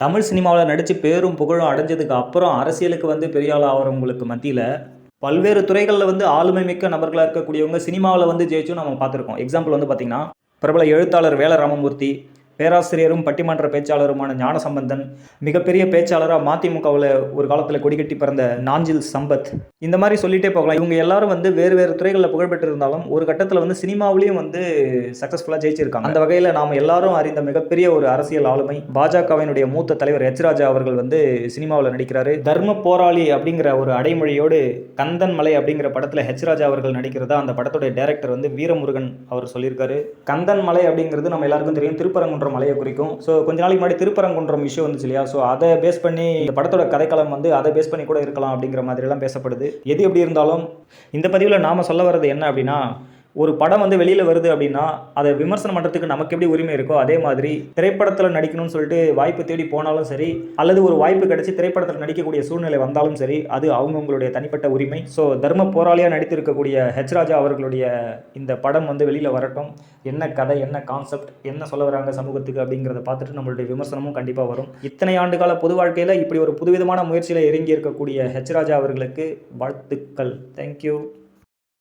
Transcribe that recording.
தமிழ் சினிமாவில் நடித்து பேரும் புகழும் அடைஞ்சதுக்கு அப்புறம் அரசியலுக்கு வந்து பெரிய ஆள் ஆகிறவங்களுக்கு மத்தியில் பல்வேறு துறைகளில் வந்து ஆளுமை மிக்க நபர்களாக இருக்கக்கூடியவங்க சினிமாவில் வந்து ஜெயிச்சும் நம்ம பார்த்துருக்கோம். எக்ஸாம்பிள் வந்து பார்த்திங்கன்னா பிரபல எழுத்தாளர் வேல ராமமூர்த்தி பேராசிரியரும் பட்டிமன்ற பேச்சாளருமான ஞானசம்பந்தன் மிகப்பெரிய பேச்சாளராக மதிமுகவில் ஒரு காலத்தில் கொடிகட்டி பிறந்த நாஞ்சில் சம்பத். இந்த மாதிரி சொல்லிட்டே போகலாம். இவங்க எல்லாரும் வந்து வேறு வேறு துறைகளில் புகழ்பெற்று இருந்தாலும் ஒரு கட்டத்தில் வந்து சினிமாவிலையும் வந்து சக்ஸஸ்ஃபுல்லாக ஜெயிச்சிருக்காங்க. அந்த வகையில் நாம் எல்லாரும் அறிந்த மிகப்பெரிய ஒரு அரசியல் ஆளுமை பாஜகவினுடைய மூத்த தலைவர் எச் ராஜா அவர்கள் வந்து சினிமாவில் நடிக்கிறாரு. தர்ம போராளி அப்படிங்கிற ஒரு அடைமொழியோடு கந்தன் மலை அப்படிங்கிற படத்தில் ஹெச் ராஜா அவர்கள் நடிக்கிறதா அந்த படத்துடைய டைரக்டர் வந்து வீரமுருகன் அவர் சொல்லியிருக்காரு. கந்தன் மலை அப்படிங்கிறது நம்ம எல்லாருக்கும் தெரியும். திருப்பரங்குன்றம் மலையை குறிக்கும். ஸோ கொஞ்ச நாளைக்கு முன்னாடி திருப்பரங்குன்றம் இஷ்யூ வந்துச்சு இல்லையா? ஸோ அதை பேஸ் பண்ணி இந்த படத்தோட கதைக்களம் வந்து அதை பேஸ் பண்ணி கூட இருக்கலாம் அப்படிங்கிற மாதிரிலாம் பேசப்படுது. எது எப்படி இருந்தாலும் இந்த பதிவில் நாம் சொல்ல வர்றது என்ன அப்படின்னா ஒரு படம் வந்து வெளியில் வருது அப்படின்னா அதை விமர்சனம் பண்ணுறதுக்கு நமக்கு எப்படி உரிமை இருக்கோ அதே மாதிரி திரைப்படத்தில் நடிக்கணும்னு சொல்லிட்டு வாய்ப்பு தேடி போனாலும் சரி அல்லது ஒரு வாய்ப்பு கிடைச்சி திரைப்படத்தில் நடிக்கக்கூடிய சூழ்நிலை வந்தாலும் சரி அது அவங்கவுங்களுடைய தனிப்பட்ட உரிமை. ஸோ தர்ம போராளியாக நடித்திருக்கக்கூடிய ஹெச் ராஜா அவர்களுடைய இந்த படம் வந்து வெளியில் வரட்டும். என்ன கதை என்ன கான்செப்ட் என்ன சொல்ல வராங்க சமூகத்துக்கு அப்படிங்கிறத பார்த்துட்டு நம்மளுடைய விமர்சனமும் கண்டிப்பாக வரும். இத்தனை ஆண்டுகால பொது வாழ்க்கையில் இப்படி ஒரு புதுவிதமான முயற்சியில் இறங்கி இருக்கக்கூடிய ஹெச் ராஜா அவர்களுக்கு வாழ்த்துக்கள். தேங்க்யூ